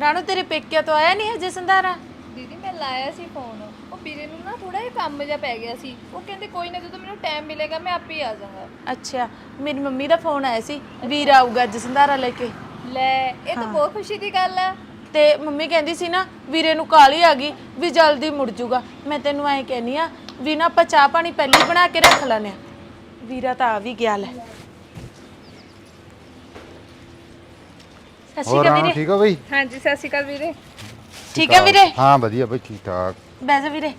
ਰਾਣੋ ਤੇਰੇ ਪੇਕਿਆਂ ਤੋਂ ਆਇਆ ਨਹੀਂ ਹਜੇ ਸੰਧਾਰਾ? ਦੀਦੀ ਮੈਂ ਲਾਇਆ ਸੀ ਫੋਨ ਉਹ ਵੀਰੇ ਨੂੰ ਨਾ ਥੋੜਾ ਜਿਹਾ ਕੰਮ ਜਿਹਾ ਪੈ ਗਿਆ ਸੀ। ਉਹ ਕਹਿੰਦੇ ਕੋਈ ਨਾ ਜਦੋਂ ਮੈਨੂੰ ਟਾਈਮ ਮਿਲੇਗਾ ਮੈਂ ਆਪੇ ਆ ਜਾਵਾਂਗਾ। ਅੱਛਾ ਮੇਰੀ ਮੰਮੀ ਦਾ ਫੋਨ ਆਇਆ ਸੀ। ਵੀਰ ਆਊਗਾ ਅੱਜ ਸੰਧਾਰਾ ਲੈ ਕੇ। ਲੈ ਇਹ ਤਾਂ ਬਹੁਤ ਖੁਸ਼ੀ ਦੀ ਗੱਲ ਆ। ਤੇ ਮੰਮੀ ਕਹਿੰਦੀ ਸੀ ਨਾ ਵੀਰੇ ਨੂੰ ਕਾਲੀ ਆ ਗਈ ਵੀ ਜਲਦੀ ਮੁੜ ਜੂਗਾ। ਮੈਂ ਤੈਨੂੰ ਐਂ ਕਹਿੰਨੀ ਆ ਵੀ ਨਾ ਆਪਾਂ ਚਾਹ ਪਾਣੀ ਪਹਿਲੀ ਬਣਾ ਕੇ ਰੱਖ ਲੈਨੇ ਆ। ਵੀਰਾ ਤਾਂ ਆ ਵੀ ਗਿਆ ਲੈ। ਸਤਿ ਸ਼੍ਰੀ ਹੋਰ ਅਕਾਲ ਰਾਣਾ ਵੀਰੇ। ਠੀਕ ਹੋ ਬਈ? ਹਾਂਜੀ ਸਤਿ ਸ਼੍ਰੀ ਅਕਾਲ ਵੀਰੇ। ਠੀਕ ਹੈ ਵੀਰੇ? ਹਾਂ ਵਧੀਆ ਬਈ ਠੀਕ ਠਾਕ। ਬਹਿ ਜਾ ਵੀਰੇ।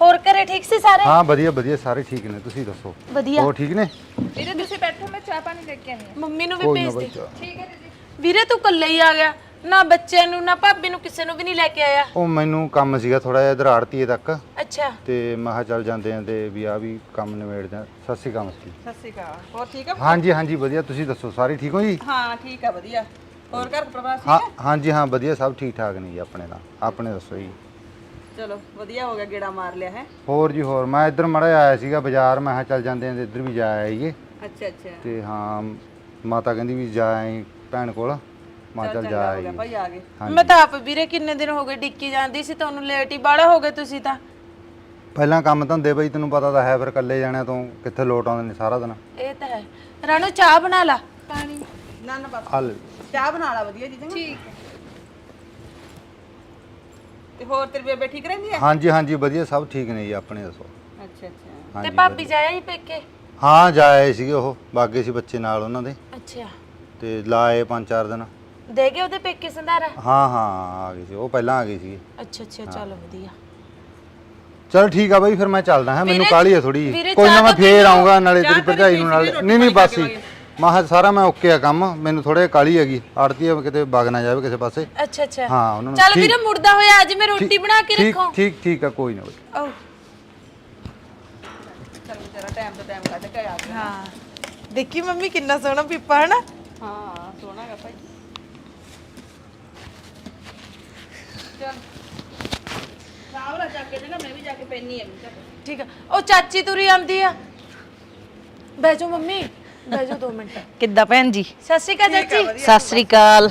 ਹੋਰ ਘਰੇ ਠੀਕ ਸੀ ਸਾਰੇ? ਹਾਂ ਵਧੀਆ ਵਧੀਆ ਸਾਰੇ ਠੀਕ ਨੇ ਤੁਸੀਂ ਦੱਸੋ? ਵਧੀਆ। ਹੋਰ ਠੀਕ ਨੇ? ਵੀਰੇ ਤੁਸੀਂ ਬੈਠੋ ਮੈਂ ਚਾਹ ਪਾਣੀ ਲੈ ਕੇ ਆਨੀ ਆ ਮੰਮੀ ਨੂੰ ਵੀ ਕੋਈ ਨਾ ਭੇਜ ਬਈ ਦੇ। ਚਾਹ। ਠੀਕ ਹੈ ਦੀਦੀ ਵੀਰੇ ਤੂੰ ਇਕੱਲੇ ਹੀ ਆ ਗਿਆ। ਨਾ ਬੱਚਿਆਂ ਨੂੰ ਨਾ ਭਾਬੀ ਨੂੰ ਕਿਸੇ ਨੂੰ ਵੀ ਨਹੀਂ ਲੈ ਕੇ ਆਇਆ। ਉਹ ਮੈਨੂੰ ਕੰਮ ਸੀਗਾ ਥੋੜਾ ਜਿਹਾ ਇਧਰ ਆੜਤੀਏ ਤੱਕ। ਅੱਛਾ। ਤੇ ਮੈਂ ਕਿਹਾ ਚੱਲ ਜਾਂਦੇ ਆਂ ਤੇ ਵੀ ਆ ਵੀ ਕੰਮ ਨਿਬੇੜਦੇ ਆਂ ਸਤਿ ਸ਼੍ਰੀ ਅਕਾਲ ਮਸਤੀ ਸਤਿ ਸ਼੍ਰੀ ਅਕਾਲ। ਹੋਰ ਠੀਕ ਆ ਹਾਂਜੀ ਹਾਂਜੀ ਵਧੀਆ। ਤੁਸੀਂ ਦੱਸੋ ਸਾਰੇ ਠੀਕ ਹੋ ਜੀ? ਹਾਂ ਠੀਕ ਆ ਵਧੀਆ। ਹੋਰ ਘਰ ਪਰਿਵਾਰ ਠੀਕ ਹਾਂ ਹਾਂਜੀ ਹਾਂ ਵਧੀਆ ਸਭ ਠੀਕ ਠਾਕ ਨੇ ਜੀ ਆਪਣੇ ਦਾ ਆਪਣੇ ਦੱਸੋ ਜੀ। ਚਲੋ ਵਧੀਆ ਹੋ ਗਿਆ ਗੇੜਾ ਮਾਰ ਲਿਆ ਹੈ? ਹੋਰ ਜੀ ਹੋਰ ਮੈਂ ਇੱਧਰ ਮੜਾ ਆਇਆ ਸੀਗਾ ਬਾਜ਼ਾਰ ਮੈਂ ਕਿਹਾ ਚੱਲ ਜਾਂਦੇ ਆਂ ਤੇ ਇੱਧਰ ਵੀ ਜਾ ਆਈਏ। ਅੱਛਾ ਅੱਛਾ। ਤੇ ਹਾਂ ਮਾਤਾ ਕਹਿੰਦੀ ਵੀ ਜਾ ਆਈ ਭੈਣ ਕੋਲ। ਮੈਂ ਚੱਲ ਜਾ ਆਈ ਭਾਈ ਆ ਗਏ। ਮੈਂ ਤਾਂ ਆਪ ਵੀਰੇ ਕਿੰਨੇ ਦਿਨ ਹੋ ਗਏ ਡਿੱਕੀ ਜਾਂਦੀ ਸੀ ਤੁਹਾਨੂੰ ਲੇਟ ਹੀ ਬਾਹਲਾ ਹੋ ਗਏ ਤੁਸੀਂ ਤਾਂ। ਪਹਿਲਾਂ ਕੰਮ ਧੰਦੇ ਬਈ ਤੈਨੂੰ ਪਤਾ ਤਾਂ ਹੈ ਫਿਰ ਇਕੱਲੇ ਜਾਣਿਆਂ ਤੋਂ ਕਿੱਥੇ ਲੋਟ ਆਉਂਦੇ ਨੇ ਸਾਰਾ ਦਿਨ। ਇਹ ਤਾਂ ਹੈ। ਰਾਣੋ ਚਾਹ ਬਣਾ ਲਾ। ਪਾਣੀ। ਨਾ ਨਾ ਬਸ। ਹਲ। ਚਾਹ ਬਣਾ ਲਾ ਵਧੀਆ ਜੀ ਚੰਗਾ। ਠੀਕ ਹੈ। ਤੇ ਹੋਰ ਤੇਰੀ ਬੇਬੇ ਠੀਕ ਰਹਿੰਦੀ ਹੈ? ਹਾਂਜੀ ਹਾਂਜੀ ਵਧੀਆ ਸਭ ਠੀਕ ਨੇ ਜੀ ਆਪਣੇ ਦੱਸੋ। ਅੱਛਾ ਅੱਛਾ। ਤੇ ਹਾਂਜੀ ਭਾਬੀ ਜਾਇਆ ਹੀ ਪੇਕੇ? ਹਾਂ ਜਾ ਆਏ ਸੀਗੇ ਉਹ ਬਾਗੇ ਸੀ ਬੱਚੇ ਨਾਲ ਉਹਨਾਂ ਦੇ। ਅੱਛਾ। ਤੇ ਲਾਏ ਪੰਜ ਚਾਰ ਦਿਨ। ਦੇ ਗਏ ਉਹਦੇ ਪੇਕੇ ਸੰਧਾਰਾ? ਹਾਂ ਹਾਂ ਆ ਗਏ ਸੀ ਉਹ ਪਹਿਲਾਂ ਆ ਗਏ ਸੀਗੇ। ਅੱਛਾ ਅੱਛਾ ਚੱਲ ਵਧੀਆ। ਚਲ ਠੀਕ ਆ ਬਈ ਫਿਰ ਮੈਂ ਚੱਲਦਾ ਹਾਂ ਮੈਨੂੰ ਵੀਰੇ- ਕਾਹਲੀ ਆ ਥੋੜੀ ਵੀਰੇ ਕੋਈ ਨਾ ਚਾਹ ਮੈਂ ਤਾਂ ਫੇਰ ਲਓ। ਆਉਂਗਾ ਨਾਲੇ ਤੇਰੀ ਭਰਜਾਈ ਨੂੰ ਨਾਲ। ਸੀ, ਨਹੀਂ ਨਹੀਂ ਬਸ। ਹੀ ਮੈਂ ਕਿਹਾ ਸਾਰਾ ਮੈਂ ਓਕੇ ਆ ਕੰਮ ਮੈਨੂੰ ਥੋੜੇ ਕਾਲੀ ਹੈਗੀ ਆੜਤੀ ਕਿਤੇ ਵਗ ਨਾ ਜਾਵੇ ਕਿਸੇ ਪਾਸੇ। ਅੱਛਾ ਅੱਛਾ। ਹਾਂ ਉਹਨਾਂ ਨੂੰ ਚੱਲ ਠੀਕ- ਵੀਰੇ ਮੁੜਦਾ ਹੋਇਆ ਅੱਜ ਮੈਂ ਰੋਟੀ ਠੀਕ- ਬਣਾ ਕੇ ਠੀਕ ਰੱਖਾਂ। ਠੀਕ ਠੀਕ ਆ ਕੋਈ ਨਾ ਬਈ ਓ ਚਲ ਵਿਚਾਰਾ ਟਾਈਮ ਤੋਂ ਟਾਈਮ ਕੱਢ ਕੇ ਆ ਗਿਆ। ਹਾਂ। ਦੇਖੀ ਮੰਮੀ ਕਿੰਨਾ ਸੋਹਣਾ ਪੀਪਾ ਹੈ ਨਾ ਹਾਂ ਸੋਹਣਾ ਗਾ ਭਾਈ। ਚਲ। ਸਾਵਰਾ ਜਾ ਕੇ ਨਾ ਮੈਂ ਵੀ ਜਾ ਕੇ ਪੈਣੀ ਆ। ਠੀਕ ਆ। ਉਹ ਚਾਚੀ ਤੁਰੀ ਆਂਦੀ ਆ। ਬਹਿ ਜਾਓ ਮੰਮੀ। ਬਹਿ ਜਾਓ 2 ਮਿੰਟ। ਕਿੱਦਾਂ ਭੈਣ ਜੀ? ਸਤਿ ਸ਼੍ਰੀ ਅਕਾਲ ਚਾਚੀ। ਸਤਿ ਸ੍ਰੀ ਅਕਾਲ।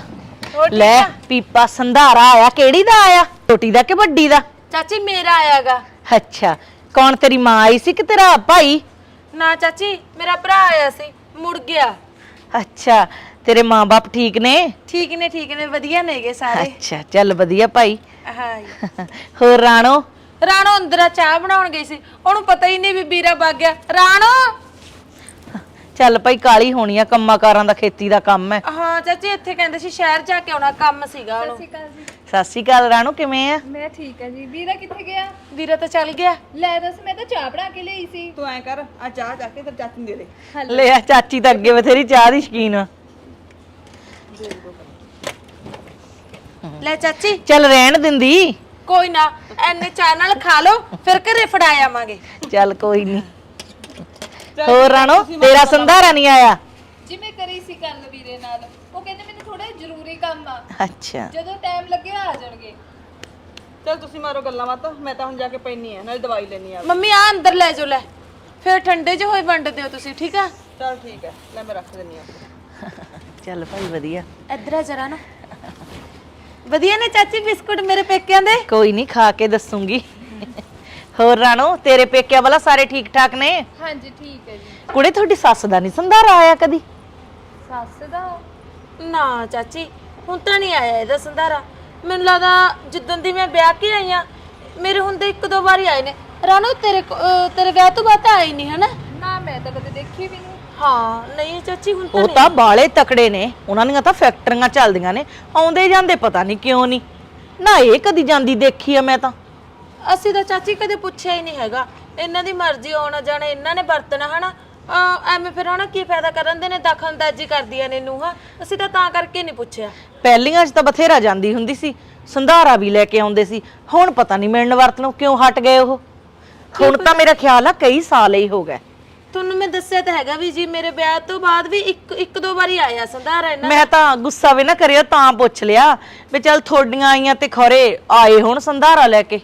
ਹੋਰ ਠੀਕ ਲੈ ਆ? ਪੀਪਾ ਸੰਧਾਰਾ ਆਇਆ। ਕਿਹੜੀ ਦਾ ਆਇਆ? ਛੋਟੀ ਦਾ ਕਿ ਵੱਡੀ ਦਾ? ਚਾਚੀ ਮੇਰਾ ਆਇਆਗਾ। ਅੱਛਾ ਕੌਣ ਤੇਰੀ ਮਾਂ ਆਈ ਸੀ ਕਿ ਤੇਰਾ ਭਾਈ? ਨਾ ਚਾਚੀ ਮੇਰਾ ਭਰਾ ਆਇਆ ਸੀ ਮੁੜ ਗਿਆ। ਅੱਛਾ ਤੇਰੇ ਮਾਂ-ਬਾਪ ਠੀਕ ਨੇ? ਠੀਕ ਨੇ ਠੀਕ ਨੇ ਵਧੀਆ ਨੇਗੇ ਸਾਰੇ। ਅੱਛਾ ਚੱਲ ਵਧੀਆ ਭਾਈ। ਹਾਂ ਹੋਰ ਰਾਣੋ? ਰਾਣੋ ਅੰਦਰ ਆ ਚਾਹ ਬਣਾਉਣ ਗਈ ਸੀ। ਉਹਨੂੰ ਪਤਾ ਹੀ ਨਹੀਂ ਵੀ ਵੀਰਾ ਵਗ ਗਿਆ। ਰਾਣੋ! ਚੱਲ ਭਾਈ ਕਾਲੀ ਹੋਣੀ ਆ ਕੰਮਾਂ ਕਾਰਾਂ ਦਾ ਖੇਤੀ ਦਾ ਕੰਮ ਹੈ ਹਾਂ ਚਾਚੀ ਇੱਥੇ ਕਹਿੰਦੇ ਸੀ ਸ਼ਹਿਰ ਜਾ ਕੇ ਆਉਣਾ ਕੰਮ ਸੀਗਾ ਉਹਨੂੰ। ਸਤਿ ਸ਼੍ਰੀ ਅਕਾਲ ਜੀ। ਸਤਿ ਸ੍ਰੀ ਅਕਾਲ ਰਾਣੋ ਕਿਵੇਂ ਆ? ਮੈਂ ਠੀਕ ਹੈ ਜੀ। ਵੀਰਾ ਕਿੱਥੇ ਗਿਆ? ਵੀਰਾ ਤਾਂ ਚੱਲ ਗਿਆ। ਲੈ ਦੱਸ ਮੈਂ ਤਾਂ ਚਾਹ ਬਣਾ ਕੇ ਲਈ ਸੀ। ਤੂੰ ਐ ਕਰ ਆ ਚਾਹ ਜਾ ਕੇ ਤੇ ਚਾਚੀ ਨੂੰ ਦੇ ਦੇ। ਲੈ ਆ ਚਾਚੀ ਤਾਂ ਅੱਗੇ ਬਥੇਰੀ ਚਾਹ ਦੀ ਸ਼ਕੀਨ ਆ। ਲੈ ਚਾਚੀ। ਚੱਲ ਰਹਿਣ ਦਿੰਦੀ। ਕੋਈ ਨਾ ਐਨੇ ਚਾਹ ਨਾਲ ਖਾ ਲਓ ਫਿਰ ਘਰੇ ਫੜਾ ਆਵਾਂਗੇ। ਚੱਲ ਕੋਈ ਨਹੀਂ ਹੋਰ ਰਾਣੋ ਤੇਰਾ ਸੰਧਾਰਾ ਨਹੀਂ ਆਇਆ? ਜਿਵੇਂ ਕਰੀ ਸੀ ਗੱਲ ਵੀਰੇ ਨਾਲ। ਉਹ ਕਹਿੰਦੇ ਮੈਨੂੰ ਥੋੜਾ ਜ਼ਰੂਰੀ ਕੰਮ ਆ। ਅੱਛਾ। ਜਦੋਂ ਟਾਈਮ ਲੱਗਿਆ ਆ ਜਾਣਗੇ। ਚਲ ਤੁਸੀਂ ਮਾਰੋ ਗੱਲਾਂ ਬਾਤਾਂ ਮੈਂ ਤਾਂ ਹੁਣ ਜਾ ਕੇ ਪੈਣੀ ਆ ਨਾਲੇ ਦਵਾਈ ਲੈਣੀ ਆ ਮੰਮੀ ਆ ਅੰਦਰ ਲੈ ਜਾਓ ਲੈ। ਫਿਰ ਠੰਡੇ 'ਚ ਹੋਏ ਵੰਡਦੇ ਹੋ ਤੁਸੀਂ ਠੀਕ ਆ? ਚਲ ਠੀਕ ਹੈ ਲੈ ਮੈਂ ਰੱਖ ਦਿੰਨੀ ਆ ਚੱਲ ਭਾਈ ਵਧੀਆ। ਇੱਧਰ ਆ ਜਰਾ ਨਾ। ਵਧੀਆ ਨੇ ਚਾਚੀ ਬਿਸਕੁਟ ਮੇਰੇ ਪੇਕਿਆਂ ਦੇ? ਕੋਈ ਨਹੀਂ ਖਾ ਕੇ ਦੱਸੂਗੀ। ਹੋਰ ਰਾਣੋ ਤੇਰੇ ਪੇਕਿਆਂ ਵਾਲਾ ਸਾਰੇ ਠੀਕ ਠਾਕ ਨੇ? ਹਾਂਜੀ ਠੀਕ ਹੈ ਜੀ। ਕੁੜੇ ਤੁਹਾਡੀ ਸੱਸ ਦਾ ਨਹੀਂ ਸੰਧਾਰਾ ਆਇਆ ਕਦੀ? ਸੱਸ ਦਾ? ਨਾ ਚਾਚੀ ਹੁਣ ਤਾਂ ਨਹੀਂ ਆਇਆ ਇਹਦਾ ਸੰਧਾਰਾ। ਮੈਨੂੰ ਲੱਗਦਾ ਜਿੱਦਣ ਦੀ ਮੈਂ ਵਿਆਹ ਕੇ ਆਈ ਆ ਮੇਰੇ ਹੁੰਦੇ ਇੱਕ ਦੋ ਵਾਰੀ ਆਏ ਨੇ। ਰਾਣੋ ਤੇਰੇ ਕੋ- ਅਹ ਤੇਰੇ ਵਿਆਹ ਤੋਂ ਬਾਅਦ ਤਾਂ ਆਈ ਨਹੀਂ ਹਨਾ? ਨਾ ਮੈਂ ਤਾਂ ਕਦੇ ਦੇਖੀ ਵੀ ਨਹੀਂ। ਹਾਂ ਨਹੀਂ ਚਾਚੀ ਹੁਣ ਤਾਂ ਉਹ ਨਹੀਂ। ਤਾਂ ਬਾਲੇ ਤਕੜੇ ਨੇ। ਉਹਨਾਂ ਦੀਆਂ ਤਾਂ ਫੈਕਟਰੀਆਂ ਚੱਲਦੀਆਂ ਨੇ। ਆਉਂਦੇ ਜਾਂਦੇ ਪਤਾ ਨਹੀਂ ਕਿਉਂ ਨਹੀਂ। ਨਾ ਇਹ ਕਦੀ ਜਾਂਦੀ ਦੇਖੀ ਆ ਮੈਂ ਤਾਂ। ਅਸੀਂ ਤਾਂ ਚਾਚੀ ਕਦੇ ਪੁੱਛਿਆ ਹੀ ਨਹੀਂ ਹੈਗਾ। ਇਹਨਾਂ ਦੀ ਮਰਜ਼ੀ ਆਉਣਾ ਜਾਣਾ ਇਹਨਾਂ ਨੇ ਵਰਤਣਾ ਹਨਾ। ਅਹ ਐਵੇਂ ਫਿਰ ਹਨਾ ਕੀ ਫਾਇਦਾ ਕਰਨ ਦੇ ਨੇ ਦਖਲਅੰਦਾਜ਼ੀ ਕਰਦੀਆਂ ਨੇ ਨੂੰਹਾਂ। ਅਸੀਂ ਤਾਂ ਤਾਂ ਕਰਕੇ ਨਹੀਂ ਪੁੱਛਿਆ। ਪਹਿਲੀਆਂ 'ਚ ਤਾਂ ਬਥੇਰਾ ਜਾਂਦੀ ਹੁੰਦੀ ਸੀ ਸੰਧਾਰਾ ਵੀ ਲੈ ਕੇ ਆਉਂਦੇ ਸੀ। ਹੁਣ ਪਤਾ ਨਹੀਂ ਮਿਲਣ ਵਰਤਨੋਂ ਕਿਉਂ ਹਟ ਗਏ ਉਹ। ਹੁਣ ਤਾਂ ਮੇਰਾ ਖਿਆਲ ਆ ਕਈ ਸਾਲ ਹੀ ਹੋ ਗਏ। ਤੁਹਾਨੂੰ ਮੈਂ ਦੱਸਿਆ ਤਾਂ ਹੈਗਾ ਵੀ ਜੀ ਮੇਰੇ ਵਿਆਹ ਤੋਂ ਬਾਅਦ ਵੀ ਇੱਕ ਇੱਕ ਦੋ ਵਾਰੀ ਆਇਆ ਸੰਧਾਰਾ ਇਹਨਾਂ ਮੈਂ ਤਾਂ ਗੁੱਸਾ ਵੀ ਨਾ ਕਰਿਆ ਤਾਂ ਪੁੱਛ ਲਿਆ ਵੀ ਚੱਲ ਥੋਡੀਆਂ ਆਈਆਂ ਤੇ ਖਰੇ ਆਏ ਹੁਣ ਸੰਧਾਰਾ ਲੈ ਕੇ।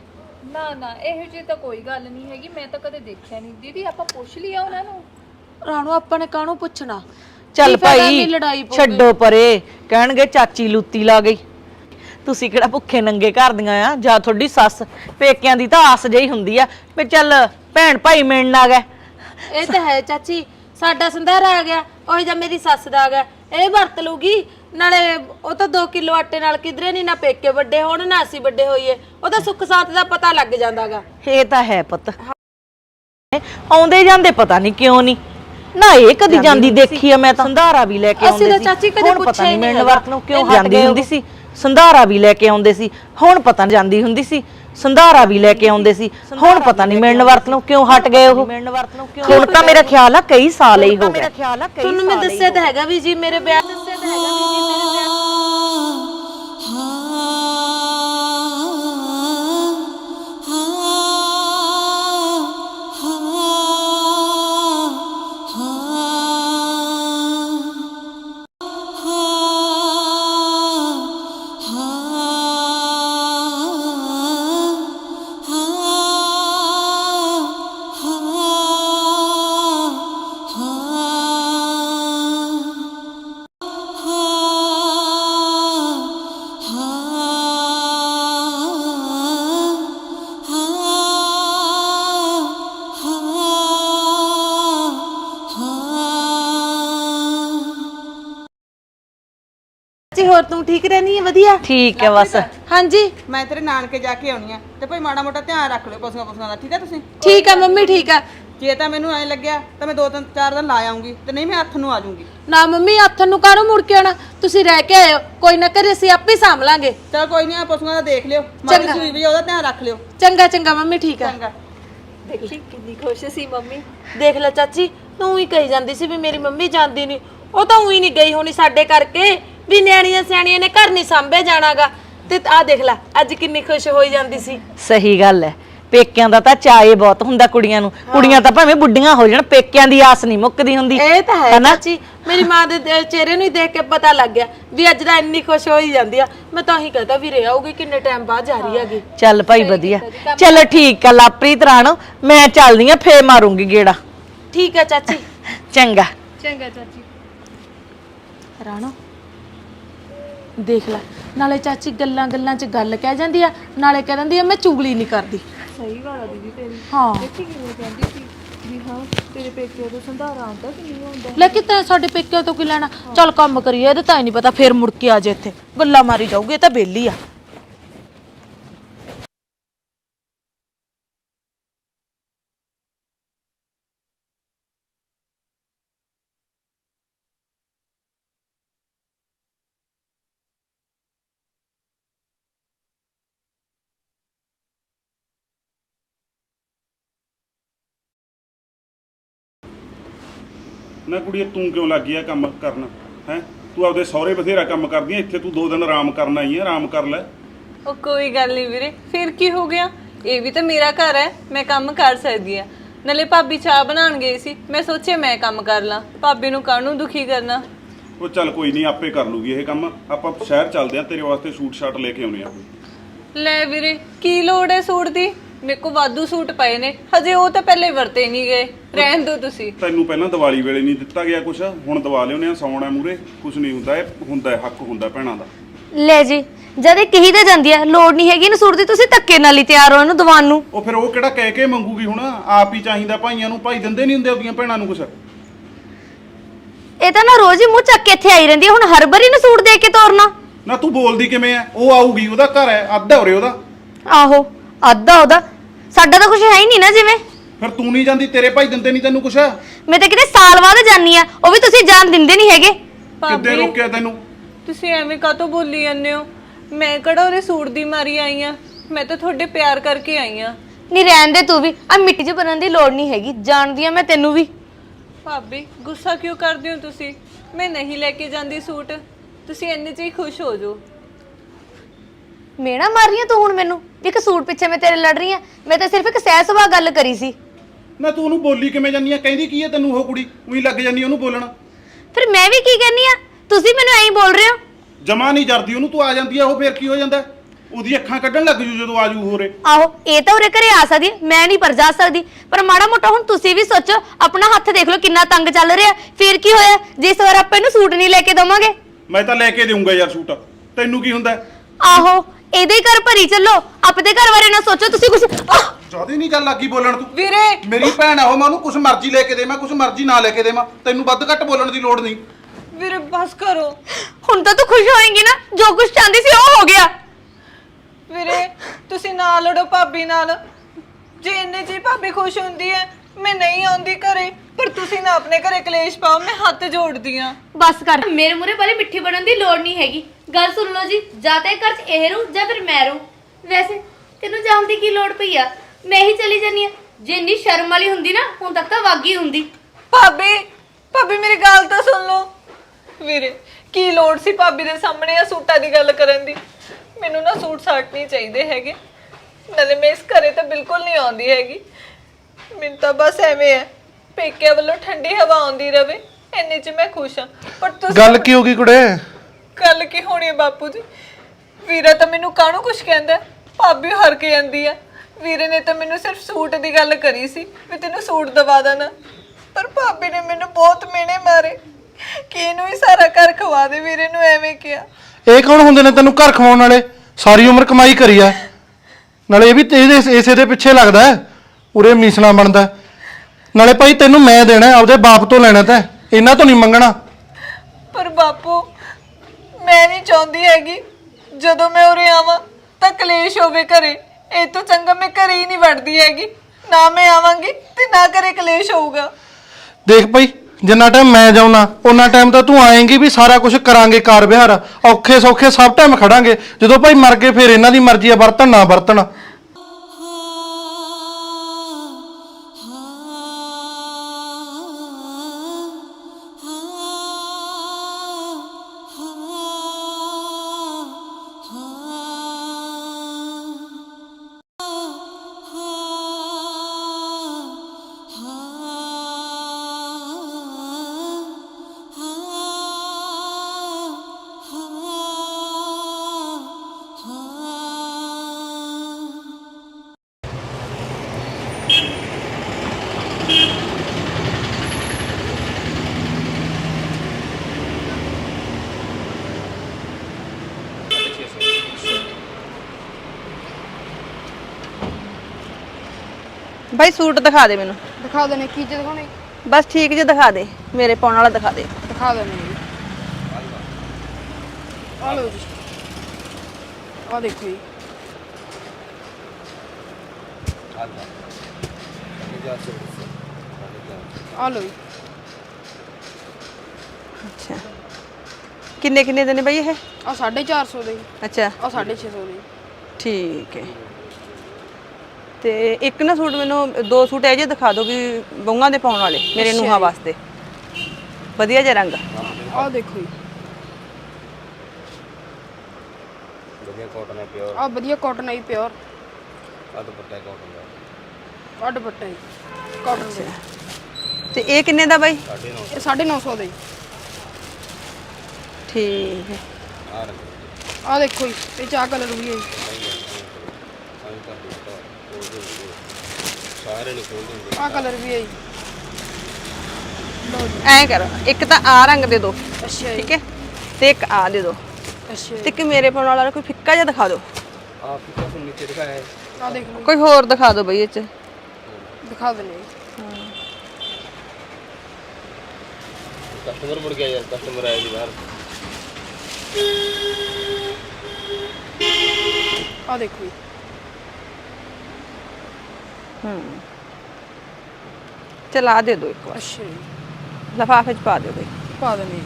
ਨਾ ਨਾ ਇਹੋ ਜਿਹੀ ਤਾਂ ਕੋਈ ਗੱਲ ਨਹੀਂ ਹੈਗੀ ਮੈਂ ਤਾਂ ਕਦੇ ਦੇਖਿਆ ਨਹੀਂ। ਦੀਦੀ ਆਪਾਂ ਪੁੱਛ ਲਿਆ ਉਹਨਾਂ ਨੂੰ। ਰਾਣੋ ਆਪਾਂ ਨੇ ਕਾਹਨੂੰ ਪੁੱਛਣਾ? ਚੱਲ ਕੀ ਫਾਇਦਾ ਭਾਈ ਇੰਨੀ ਲੜਾਈ ਪਊਗੀ? ਛੱਡੋ ਪਰੇ। ਕਹਿਣਗੇ ਚਾਚੀ ਲੁੱਤੀ ਲਾ ਗਈ। ਤੁਸੀਂ ਕਿਹੜਾ ਭੁੱਖੇ ਨੰਗੇ ਘਰ ਦੀਆਂ ਆ? ਜਾਂ ਤੁਹਾਡੀ ਸੱਸ ਪੇਕਿਆਂ ਦੀ ਤਾਂ ਆਸ ਜਿਹੀ ਹੁੰਦੀ ਆ ਵੀ ਚੱਲ ਭੈਣ ਭਾਈ ਮਿਲਣ ਆ ਗਏ। ਇਹ ਤਾਂ ਹੈ ਚਾਚੀ ਸਾਡਾ ਸੰਧਾਰਾ ਆ ਗਿਆ ਉਹੀ ਜਾਂ ਮੇਰੀ ਸੱਸ ਦਾ ਆ ਗਿਆ। ਇਹ ਵਰਤ ਲੂਗੀ ਨਾਲੇ ਉਹ ਤਾਂ 2 ਕਿਲੋ ਆਟੇ ਨਾਲ ਕਿਧਰੇ ਨਹੀਂ ਨਾ ਪੇਕੇ ਵੱਡੇ ਹੋਣ ਨਾ ਅਸੀਂ ਵੱਡੇ ਹੋਈਏ। ਉਹ ਤਾਂ ਸੁੱਖ ਸਾਥ ਦਾ ਪਤਾ ਲੱਗ ਜਾਂਦਾਗਾ। ਇਹ ਤਾਂ ਹੈ ਪੁੱਤ। ਆਉਂਦੇ ਜਾਂਦੇ ਪਤਾ ਨਹੀਂ ਕਿਉਂ ਨਹੀਂ। ਨਾ ਇਹ ਕਦੀ ਜਾਂਦੀ ਦੇਖੀ ਆ ਮੈਂ ਤਾਂ ਸੰਧਾਰਾ ਵੀ ਲੈ ਕੇ ਅਸੀਂ ਆਉਂਦੇ ਤਾਂ ਸੀ। ਚਾਚੀ ਕਦੇ ਹੁਣ ਪਤਾ ਪੁੱਛਿਆ ਨਹੀਂ ਹੀ ਨਹੀਂ ਮਿਲਣ। ਵਰਤ ਨੂੰ ਕਿਉਂ ਜਾਂਦੀ ਹੁੰਦੀ ਸੀ। ਸੰਧਾਰਾ ਵੀ ਲੈ ਕੇ ਆਉਂਦੇ ਸੀ। ਹੁਣ ਪਤਾ ਨਹੀਂ ਜਾਂਦੀ ਹੁੰਦੀ ਸੀ। ਸੰਧਾਰਾ ਵੀ ਲੈ ਕੇ ਆਉਂਦੇ ਸੀ। ਹੁਣ ਪਤਾ ਨਹੀਂ ਮਿਲਣ ਵਰਤ ਨੂੰ ਕਿਉਂ ਹਟ ਗਏ ਉਹ। ਮਿਲਣ ਵਰਤ ਨੂੰ ਕਿਉਂ ਹੁਣ ਤਾਂ ਮੇਰਾ ਖਿਆਲ ਆ ਕਈ ਸਾਲ ਹੀ ਹੋ ਗਏ। ਤੁਹਾਨੂੰ ਮੈਂ ਦੱਸਿਆ ਤਾਂ ਹੈਗਾ ਵੀ ਜੀ ਮੇਰੇ ਵਿਆਹ 감. ਤੂੰ ਠੀਕ ਰਹਿਣੀ ਹੈ ਵਧੀਆ? ਠੀਕ ਹੈ ਬਸ। ਹਾਂਜੀ। ਮੈਂ ਤੇਰੇ ਨਾਨਕੇ ਜਾ ਕੇ ਆਉਣੀ ਆ ਤੇ ਭਾਈ ਮਾੜਾ ਮੋਟਾ ਧਿਆਨ ਰੱਖ ਲਿਓ ਪਸ਼ੂਆਂ ਪਸ਼ੂਆਂ ਦਾ ਠੀਕ ਆ ਤੁਸੀਂ? ਠੀਕ ਆ ਮੰਮੀ ਠੀਕ ਆ। ਜੇ ਤਾਂ ਮੈਨੂੰ ਐ ਲੱਗਿਆ ਤਾਂ ਮੈਂ ਦੋ ਤਿੰਨ ਚਾਰ ਦਿਨ ਲਾ ਆਉਂਗੀ ਤੇ ਨਹੀਂ ਮੈਂ ਹੱਥ ਨੂੰ ਆ ਜਾਊਂਗੀ। ਨਾ ਮੰਮੀ ਹੱਥ ਨੂੰ ਕਾਹਨੂੰ ਮੁੜ ਕੇ ਆਉਣਾ? ਤੁਸੀਂ ਰਹਿ ਕੇ ਆਇਓ ਕੋਈ ਨਾ ਕਰੇ ਅਸੀਂ ਆਪੇ ਸਾਂਭ ਲਾਂਗੇ। ਚਲ ਕੋਈ ਨਹੀਂ ਆ ਪਸ਼ੂਆਂ ਦਾ ਦੇਖ ਲਿਓ। ਮਾੜੀ ਚੰਗਾ। ਸੂਈ ਵੀ ਆ, ਉਹਦਾ ਧਿਆਨ ਰੱਖ ਲਿਓ। ਚੰਗਾ ਚੰਗਾ ਮੰਮੀ ਠੀਕ ਆ। ਚੰਗਾ। ਦੇਖੀ ਕਿੰਨੀ ਖੁਸ਼ ਸੀ ਮੰਮੀ। ਦੇਖ ਲੈ ਚਾਚੀ ਤੂੰ ਹੀ ਕਹੀ ਜਾਂਦੀ ਸੀ ਵੀ ਮੇਰੀ ਮੰਮੀ ਜਾਂਦੀ ਨਹੀਂ ਉਹ ਤਾਂ ਉਹੀ ਨਹੀਂ ਗਈ ਹੋਣੀ ਸਾਡੇ ਕਰਕੇ। ਵੀ ਨਿਆਣੀਆਂ ਸਿਆਣੀਆਂ ਨੇ ਘਰ ਨਹੀਂ ਸਾਂਭਿਆ ਜਾਣਾਗਾ। ਤੇ ਆਹ ਦੇਖ ਲੈ ਅੱਜ ਕਿੰਨੀ ਖੁਸ਼ ਹੋਈ ਜਾਂਦੀ ਸੀ। ਸਹੀ ਗੱਲ ਹੈ ਪੇਕਿਆਂ ਦਾ ਤਾਂ ਚਾਏ ਬਹੁਤ ਹੁੰਦਾ ਕੁੜੀਆਂ ਨੂੰ। ਕੁੜੀਆਂ ਤਾਂ ਭਾਵੇਂ ਬੁੱਢੀਆਂ ਹੋ ਜਾਣ ਪੇਕਿਆਂ ਦੀ ਆਸ ਨਹੀਂ ਮੁੱਕਦੀ ਹੁੰਦੀ। ਇਹ ਤਾਂ ਹੈ ਹਨਾ? ਚਾਚੀ ਮੇਰੀ ਮਾਂ ਦੇ ਦੇ ਚਿਹਰੇ ਨੂੰ ਹੀ ਦੇਖ ਕੇ ਪਤਾ ਲੱਗ ਗਿਆ ਵੀ ਅੱਜ ਦਾ ਇੰਨੀ ਖੁਸ਼ ਹੋਈ ਜਾਂਦੀ ਆ। ਮੈਂ ਤਾਂ ਹੀ ਕਹਤਾ ਵੀ ਰਿਹਾ ਹੋਊਗੀ ਕਿੰਨੇ ਟਾਈਮ ਬਾਅਦ ਜਾ ਰਹੀ ਹੈਗੀ। ਚੱਲ ਭਾਈ ਵਧੀਆ। ਚਲੋ ਠੀਕ ਆ ਲਾਪ੍ਰੀਤ ਰਾਣੋ ਮੈਂ ਚੱਲਦੀ ਆ ਫੇਰ ਮਾਰੂੰਗੀ ਗੇੜਾ। ਠੀਕ ਹੈ ਚਾਚੀ। ਚੰਗਾ। ਚੰਗਾ ਚਾਚੀ। ਰਾਣੋ ਦੇਖ ਲੈ। ਨਾਲੇ ਚਾਚੀ ਗੱਲਾਂ ਗੱਲਾਂ 'ਚ ਗੱਲ ਕਹਿ ਜਾਂਦੀ ਆ ਨਾਲੇ ਕਹਿ ਦਿੰਦੀ ਆ ਮੈਂ ਚੁਗਲੀ ਨਹੀਂ ਕਰਦੀ। ਸਹੀ ਗੱਲ ਆ ਦੀਦੀ ਤੇਰੀ। ਹਾਂ। ਦੇਖੀ ਕਿਵੇਂ ਕਹਿੰਦੀ ਸੀ ਵੀ ਹਾਂ ਤੇਰੇ ਪੇਕੇ ਤੋਂ ਸੰਧਾਰਾ ਆਉਂਦਾ ਕਿ ਨਹੀਂ ਆਉਂਦਾ? ਲੈ ਕਿ ਤੈਂ ਸਾਡੇ ਪੇਕਿਆਂ ਤੋਂ ਕੀ ਲੈਣਾ? ਚੱਲ ਕੰਮ ਕਰੀਏ ਇਹਦੇ ਤਾਂ ਹੀ ਨਹੀਂ ਪਤਾ ਫੇਰ ਮੁੜ ਕੇ ਆ ਜੇ ਇੱਥੇ। ਗੱਲਾਂ ਮਾਰੀ ਜਾਊਗੀ ਇਹ ਤਾਂ ਬੇਲੀ ਆ। ਨਾ ਕੁੜੀਏ ਤੂੰ ਕਿਉਂ ਲੱਗੀ ਆ ਕੰਮ ਕਰਨ? ਹੈ? ਤੂੰ ਆਪਦੇ ਸਹੁਰੇ ਬਥੇਰਾ ਕੰਮ ਕਰਦੀ ਆ ਇੱਥੇ ਤੂੰ ਦੋ ਦਿਨ ਆਰਾਮ ਕਰਨ ਆਈ ਆ ਆਰਾਮ ਕਰ ਲੈ। ਉਹ ਕੋਈ ਗੱਲ ਨਹੀਂ ਵੀਰੇ ਫਿਰ ਕੀ ਹੋ ਗਿਆ? ਇਹ ਵੀ ਤਾਂ ਮੇਰਾ ਘਰ ਹੈ ਮੈਂ ਕੰਮ ਕਰ ਸਕਦੀ ਆ। ਨਾਲੇ ਭਾਬੀ ਚਾਹ ਬਣਾਉਣ ਗਈ ਸੀ ਮੈਂ ਸੋਚਿਆ ਮੈਂ ਕੰਮ ਕਰ ਲਾਂ। ਭਾਬੀ ਨੂੰ ਕਾਹਨੂੰ ਦੁਖੀ ਕਰਨਾ? ਉਹ ਚੱਲ ਕੋਈ ਨਹੀਂ ਆਪੇ ਕਰ ਲੂਗੀ ਇਹ ਕੰਮ। ਆਪਾਂ ਸ਼ਹਿਰ ਚੱਲਦੇ ਆ ਤੇਰੇ ਵਾਸਤੇ ਸੂਟ ਸ਼ਾਟ ਲੈ ਕੇ ਆਉਣੇ ਆ। ਲੈ ਵੀਰੇ ਕੀ ਲੋੜ ਹੈ ਸੂਟ ਦੀ? ਮੇਰੇ ਕੋਲ ਵਾਧੂ ਸੂਟ ਪਏ ਨੇ। ਹਜੇ ਉਹ ਤਾਂ ਪਹਿਲੇ ਵਰਤੇ ਨਹੀਂ ਗਏ। ਰਹਿਣ ਦਿਓ ਤੁਸੀਂ। ਤੈਨੂੰ ਪਹਿਲਾਂ ਦੀਵਾਲੀ ਵੇਲੇ ਨਹੀਂ ਦਿੱਤਾ ਗਿਆ ਕੁਛ। ਹੁਣ ਦਵਾ ਲਿਓਨੇ ਆ ਸੌਣ ਆ ਮੂਰੇ ਕੁਛ ਨਹੀਂ ਹੁੰਦਾ ਇਹ ਹੁੰਦਾ ਹੈ, ਹੱਕ ਹੁੰਦਾ ਭੈਣਾਂ ਦਾ। ਲੈ ਜੀ ਜਦ ਇਹ ਕਹੀ ਤਾਂ ਜਾਂਦੀ ਆ ਲੋੜ ਨਹੀਂ ਹੈਗੀ ਇਹਨੂੰ ਸੂਟ ਦੀ ਤੁਸੀਂ ਧੱਕੇ ਨਾਲ ਹੀ ਤਿਆਰ ਹੋ ਇਹਨੂੰ ਦਵਾਨ ਨੂੰ। ਉਹ ਫਿਰ ਉਹ ਕਿਹੜਾ ਕਹਿ ਕੇ ਮੰਗੂਗੀ ਹੁਣ? ਆਪ ਹੀ ਚਾਹੀਦਾ ਭਾਈਆਂ ਨੂੰ ਭਾਈ ਦਿੰਦੇ ਨਹੀਂ ਹੁੰਦੇ ਉਹਦੀਆਂ ਭੈਣਾਂ ਨੂੰ ਕੁਛ। ਇਹ ਤਾਂ ਨਾ ਰੋਜ਼ ਹੀ ਮੂੰਹ ਚੱਕ ਕੇ ਇੱਥੇ ਆਈ ਰਹਿੰਦੀ ਆ ਹੁਣ ਹਰ ਵਾਰੀ ਨੂੰ ਸੂਟ ਦੇ ਕੇ ਤੋਰਨਾ। ਨਾ ਤੂੰ ਬੋਲਦੀ ਕਿਵੇਂ ਆ? ਉਹ ਆਊਗੀ ਉਹਦਾ ਘਰ ਹੈ ਅੱਧਾ ਉਰੇ ਉਹਦਾ। ਆਹੋ ਅੱਧਾ ਉਹਦਾ। ਸਾਡਾ ਤਾਂ ਕੁਝ ਹੈ ਹੀ ਨਹੀਂ ਨਾ ਜਿਵੇਂ। ਫਿਰ ਤੂੰ ਨਹੀਂ ਜਾਂਦੀ ਤੇਰੇ ਭਾਈ ਦਿੰਦੇ ਨਹੀਂ ਤੈਨੂੰ ਕੁਛ? ਮੈਂ ਤਾਂ ਕਿਤੇ ਸਾਲ ਬਾਅਦ ਜਾਨੀ ਆ ਉਹ ਵੀ ਤੁਸੀਂ ਜਾਣ ਦਿੰਦੇ ਨਹੀਂ ਹੈਗੇ। ਕਿੱਦੇ ਭਾਬੀ ਰੋਕਿਆ ਤੈਨੂੰ? ਤੁਸੀਂ ਐਵੇਂ ਕਾਹਤੋਂ ਬੋਲੀ ਜਾਂਦੇ ਹੋ? ਮੈਂ ਕਿਹੜਾ ਉਹਦੇ ਸੂਟ ਦੀ ਮਾਰੀ ਆਈ ਆ? ਮੈਂ ਤਾਂ ਤੁਹਾਡੇ ਪਿਆਰ ਕਰਕੇ ਆਈ ਆ। ਨਹੀਂ ਰਹਿਣ ਦੇ ਤੂੰ ਵੀ। ਆ ਮਿੱਟੀ 'ਚ ਬਣਨ ਦੀ ਲੋੜ ਨਹੀਂ ਹੈਗੀ ਜਾਣਦੀ ਆ ਮੈਂ ਤੈਨੂੰ ਵੀ। ਭਾਬੀ ਗੁੱਸਾ ਕਿਉਂ ਕਰਦੇ ਹੋ ਤੁਸੀਂ? ਮੈਂ ਨਹੀਂ ਲੈ ਕੇ ਜਾਂਦੀ ਸੂਟ। ਤੁਸੀਂ ਇੰਨੇ 'ਚ ਹੀ ਖੁਸ਼ ਹੋ ਜਾਓ। ਮੇਣਾ ਮਾਰ ਰਹੀ ਆ ਤੂੰ ਹੁਣ ਮੈਨੂੰ? ਵੀ ਇੱਕ ਸੂਟ ਪਿੱਛੇ ਮੈਂ ਤੇਰੇ ਲੜ ਰਹੀ ਆ। ਮੈਂ ਤਾਂ ਸਿਰਫ ਇੱਕ ਸਹਿ ਸੁਭਾਅ ਗੱਲ ਕਰੀ ਸੀ। ਨਾ ਤੂੰ ਉਹਨੂੰ ਬੋਲੀ ਕਿਵੇਂ ਜਾਂਦੀ ਆ? ਕਹਿੰਦੀ ਕੀ ਹੈ ਤੈਨੂੰ ਉਹ ਕੁੜੀ? ਉਹੀ ਲੱਗ ਜਾਂਦੀ ਆ ਉਹਨੂੰ ਬੋਲਣ। ਫਿਰ ਮੈਂ ਵੀ ਕੀ ਕਹਿੰਨੀ ਆ? ਤੁਸੀਂ ਮੈਨੂੰ ਐਂ ਹੀ ਬੋਲ ਰਹੇ ਹੋ? ਜਮਾ ਨਹੀਂ ਜਰਦੀ ਉਹਨੂੰ ਤੂੰ ਆ ਜਾਂਦੀ ਆ ਉਹ ਫੇਰ ਕੀ ਹੋ ਜਾਂਦਾ ਉਹਦੀ ਅੱਖਾਂ ਕੱਢਣ ਲੱਗ ਜੂ ਜਦੋਂ ਆਜੂ ਹੋਰੇ। ਆਹੋ ਇਹ ਤਾਂ ਉਰੇ ਘਰੇ ਆ ਸਕਦੀ ਹੈ, ਮੈਂ ਨਹੀਂ ਪਰ ਜਾ ਸਕਦੀ। ਪਰ ਮਾੜਾ ਮੋਟਾ ਹੁਣ ਤੁਸੀਂ ਵੀ ਸੋਚੋ ਆਪਣਾ ਹੱਥ ਦੇਖ ਲਓ ਕਿੰਨਾ ਤੰਗ ਚੱਲ ਰਿਹਾ ਫਿਰ ਕੀ ਹੋਇਆ? ਜੇ ਇਸ ਵਾਰ ਆਪਾਂ ਇਹਨੂੰ ਸੂਟ ਨਹੀਂ ਲੈ ਕੇ ਦਵਾਂਗੇ? ਮੈਂ ਤਾਂ ਲੈ ਕੇ ਦੇਊਂਗਾ ਯਾਰ ਸੂਟ। ਤੈਨੂੰ ਕੀ ਹੁੰਦਾ ਆਹੋ ਇਹਦੇ ਘਰ ਭਰੀ ਚੱਲੋ ਆਪਦੇ ਘਰ ਬਾਰੇ ਨਾ ਸੋਚੋ ਤੁਸੀਂ ਕੁਝ ਜ਼ਿਆਦਾ ਨਹੀਂ ਗੱਲ ਲੱਗੀ ਬੋਲਣ ਤੂੰ। ਵੀਰੇ! ਮੇਰੀ ਭੈਣ ਆ ਉਹ ਮੈਂ ਉਹਨੂੰ ਕੁਛ ਮਰਜ਼ੀ ਲੈ ਕੇ ਦੇਵਾਂ ਕੁਛ ਮਰਜ਼ੀ ਨਾ ਲੈ ਕੇ ਦੇਵਾਂ ਤੈਨੂੰ ਵੱਧ ਘੱਟ ਬੋਲਣ ਦੀ ਲੋੜ ਨਹੀਂ। ਵੀਰੇ ਬਸ ਕਰੋ। ਹੁਣ ਤਾਂ ਤੂੰ ਖੁਸ਼ ਹੋਏਂਗੀ ਨਾ ਜੋ ਕੁਝ ਚਾਹੁੰਦੀ ਸੀ ਉਹ ਹੋ ਗਿਆ। ਵੀਰੇ ਤੁਸੀਂ ਨਾ ਲੜੋ ਭਾਬੀ ਨਾਲ। ਜੇ ਇੰਨੇ ਜੀ ਭਾਬੀ ਖੁਸ਼ ਹੁੰਦੀ ਹੈ ਮੈਂ ਨਹੀਂ ਆਉਂਦੀ ਘਰੇ। ਪਰ ਤੁਸੀਂ ਨਾ ਆਪਣੇ ਘਰੇ ਕਲੇਸ਼ ਪਾਓ ਮੈਂ ਹੱਥ ਜੋੜਦੀ ਆ। ਬਸ ਕਰ। ਮੇਰੇ ਮੂਰੇ ਵਾਲੀ ਮਿੱਠੀ ਬਣਨ ਦੀ ਲੋੜ ਨਹੀਂ ਹੈਗੀ। ਗੱਲ ਸੁਣ ਲਓ ਜੀ ਜਾਂ ਤਾਂ ਇਹ ਘਰ 'ਚ ਇਹ ਰੂ ਜਾਂ ਫਿਰ ਮੈਂ ਰੂ ਵੈਸੇ ਤੈਨੂੰ ਜਾਣ ਦੀ ਕੀ ਲੋੜ ਪਈ ਆ? ਮੈਂ ਹੀ ਚਲੀ ਜਾਨੀ ਆ। ਜੇ ਇੰਨੀ ਸ਼ਰਮ ਵਾਲੀ ਹੁੰਦੀ ਨਾ ਹੁਣ ਤੱਕ ਤਾਂ ਵਾਗੀ ਹੁੰਦੀ। ਭਾਬੀ ਭਾਬੀ ਮੇਰੀ ਗੱਲ ਤਾਂ ਸੁਣ ਲਓ। ਵੀਰੇ ਕੀ ਲੋੜ ਸੀ ਭਾਬੀ ਦੇ ਸਾਹਮਣੇ ਆ ਸੂਟਾਂ ਦੀ ਗੱਲ ਕਰਨ ਦੀ? ਮੈਨੂੰ ਨਾ ਸੂਟ ਸਾਟ ਨਹੀਂ ਚਾਹੀਦੇ ਹੈਗੇ। ਨਾਲੇ ਮੈਂ ਇਸ ਘਰੇ ਤਾਂ ਬਿਲਕੁਲ ਨਹੀਂ ਆਉਂਦੀ ਹੈਗੀ। ਮੈਨੂੰ ਤਾਂ ਬਸ ਐਵੇਂ ਹੈ ਪੇਕਿਆਂ ਵੱਲੋਂ ਠੰਡੀ ਹਵਾ ਆਉਂਦੀ ਰਵੇ ਇੰਨੇ 'ਚ ਮੈਂ ਖੁਸ਼ ਹਾਂ। ਪਰ ਤੁਸੀਂ ਗੱਲ ਕੀ ਹੋ ਗਈ ਕੁੜੇ? ਗੱਲ ਕੀ ਹੋਣੀ ਹੈ ਬਾਪੂ ਜੀ? ਵੀਰਾ ਤਾਂ ਮੈਨੂੰ ਕਾਹਨੂੰ ਕੁਛ ਕਹਿੰਦਾ? ਹੈ? ਭਾਬੀ ਹਰ ਕੇ ਜਾਂਦੀ ਆ। ਵੀਰੇ ਨੇ ਤਾਂ ਮੈਨੂੰ ਸਿਰਫ ਸੂਟ ਦੀ ਗੱਲ ਕਰੀ ਸੀ ਵੀ ਤੈਨੂੰ ਸੂਟ ਦਵਾ ਦੇਣਾ ਪਰ ਭਾਬੀ ਨੇ ਮੈਨੂੰ ਬਹੁਤ ਮਿਹਣੇ ਮਾਰੇ। ਕਿ ਇਹਨੂੰ ਹੀ ਸਾਰਾ ਘਰ ਖਵਾ ਦੇ ਵੀਰੇ ਨੂੰ ਐਵੇਂ ਕਿਹਾ। ਇਹ ਕੌਣ ਹੁੰਦੇ ਨੇ ਤੈਨੂੰ ਘਰ ਖਵਾਉਣ ਵਾਲੇ? ਸਾਰੀ ਉਮਰ ਕਮਾਈ ਕਰੀ ਐ ਨਾਲੇ ਇਹ ਵੀ ਤੇਰੇ ਇਸੇ ਦੇ ਪਿੱਛੇ ਲੱਗਦਾ ਹੈ। ਉਰੇ ਮੀਸਣਾ ਬਣਦਾ ਹੈ। ਨਾਲੇ ਭਾਈ ਤੈਨੂੰ ਮੈਂ ਦੇਣਾ ਹੈ, ਆਪਦੇ ਬਾਪ ਤੋਂ ਲੈਣਾ ਤਾਂ ਇਹਨਾਂ ਤੋਂ ਨਹੀਂ ਮੰਗਣਾ। ਪਰ ਬਾਪੂ ਮੈਂ ਨਹੀਂ ਚਾਹੁੰਦੀ ਹੈਗੀ। ਜਦੋਂ ਮੈਂ ਉਰੇ ਆਵਾਂ ਤਾਂ ਕਲੇਸ਼ ਹੋਵੇ ਘਰੇ। ਇਹ ਤੋਂ ਚੰਗਾ ਮੈਂ ਘਰੇ ਹੀ ਨਹੀਂ ਵੜਦੀ ਹੈਗੀ। ਨਾ ਮੈਂ ਆਵਾਂਗੀ ਤੇ ਨਾ ਘਰੇ ਕਲੇਸ਼ ਹੋਊਗਾ। ਦੇਖ ਭਾਈ ਜਿੰਨਾ ਟਾਈਮ ਮੈਂ ਜਾਉਣਾ ਉਹਨਾਂ ਟਾਈਮ ਤਾਂ ਤੂੰ ਆਏਂਗੀ ਵੀ ਸਾਰਾ ਕੁਝ ਕਰਾਂਗੇ ਕਾਰ ਵਿਹਾਰ ਔਖੇ ਸੌਖੇ ਸਭ ਟਾਈਮ ਖੜਾਂਗੇ। ਜਦੋਂ ਭਾਈ ਮਰ ਗਏ ਫਿਰ ਇਹਨਾਂ ਦੀ ਮਰਜ਼ੀ ਆ ਵਰਤਣ ਨਾ ਵਰਤਣ। ਬਾਈ ਸੂਟ ਦਿਖਾ ਦੇ ਮੈਨੂੰ। ਦਿਖਾ ਦੇਣੇ ਕੀ ਚ ਦਿਖਾਉਣੇ? ਬਸ ਠੀਕ ਜੇ ਦਿਖਾ ਦੇ ਮੇਰੇ ਪਾਉਣ ਵਾਲਾ ਦਿਖਾ ਦੇ। ਦਿਖਾ ਦੇਣੇ ਜੀ। ਆ ਲਓ ਜੀ। ਆ ਦੇਖੋ ਜੀ। ਆ ਲਓ ਜੀ। ਅੱਛਾ। ਕਿੰਨੇ ਕਿੰਨੇ ਦੇ ਨੇ ਬਾਈ ਇਹ? ਆ 450 ਦੇ ਅੱਛਾ। ਆ 650 ਦੇ ਠੀਕ ਹੈ। ਤੇ ਇੱਕ ਨਾ ਸੂਟ ਮੈਨੂੰ ਦੋ ਸੂਟ ਇਹ ਜੇ ਦਿਖਾ ਦਿਓ ਵੀ ਬਹੂਆਂ ਦੇ ਪਾਉਣ ਵਾਲੇ ਮੇਰੇ ਨੂੰਹਾਂ ਵਾਸਤੇ। ਵਧੀਆ ਜਿਹਾ ਰੰਗ। ਆ ਦੇਖੋ ਜੀ। ਵਧੀਆ ਕਾਟਨ ਹੈ ਪਿਓਰ ਆ ਵਧੀਆ ਕਾਟਨ ਹੈ ਪਿਓਰ ਆ ਦੁਪੱਟਾ ਕਾਟਨ ਦਾ। ਆ ਦੁਪੱਟਾ ਜੀ ਕਾਟਨ ਦੇ। ਤੇ ਇਹ ਕਿੰਨੇ ਦਾ ਬਾਈ? ਇਹ 950 ਦੇ ਜੀ। ਠੀਕ ਹੈ। ਆ ਰੰਗ। ਆ ਦੇਖੋ ਜੀ ਇਹ ਚਾ ਕਲਰ ਵੀ ਹੈ ਜੀ ਸਾਈਂ ਕਰ ਦਿੱਤਾ ਉਹ ਦੇ ਸਾਰੇ ਨੂੰ ਖੋਲ ਦਿੰਦੇ ਆ ਕਲਰ ਵੀ ਹੈ ਜੀ। ਐਂ ਕਰੋ ਇੱਕ ਤਾਂ ਆ ਰੰਗ ਦੇ ਦਿਓ ਅੱਛਾ ਜੀ। ਠੀਕ ਹੈ? ਤੇ ਇੱਕ ਆ ਦੇ ਦਿਓ ਅੱਛਾ ਤੇ ਇੱਕ ਮੇਰੇ ਪਾਉਣ ਵਾਲਾ ਕੋਈ ਫਿੱਕਾ ਜਿਹਾ ਦਿਖਾ ਦਿਓ। ਆਪ ਕੀ ਕੁਛ ਨੀਚੇ ਦਿਖਾਇਆ ਹੈ। ਆ ਦੇਖ ਲਓ। ਕੋਈ ਹੋਰ ਦਿਖਾ ਦਿਓ ਬਈ ਇਹ ਚ। ਦਿਖਾ ਦਿੰਦੇ ਜੀ ਕਸਟਮਰ ਮੁੜ ਗਿਆ ਯਾਰ ਕਸਟਮਰ ਆਇਆ ਜੀ ਬਾਹਰ। ਆ ਦੇਖੋ ਜੀ। ਹੂੰ। ਚਲਾ ਦੇ ਦਿਓ ਇੱਕ ਵਾਰ। ਅੱਛਾ ਜੀ। ਲਫਾਫੇ ਚ ਪਾ ਦਿਓ ਬਈ। ਪਾ ਜੀ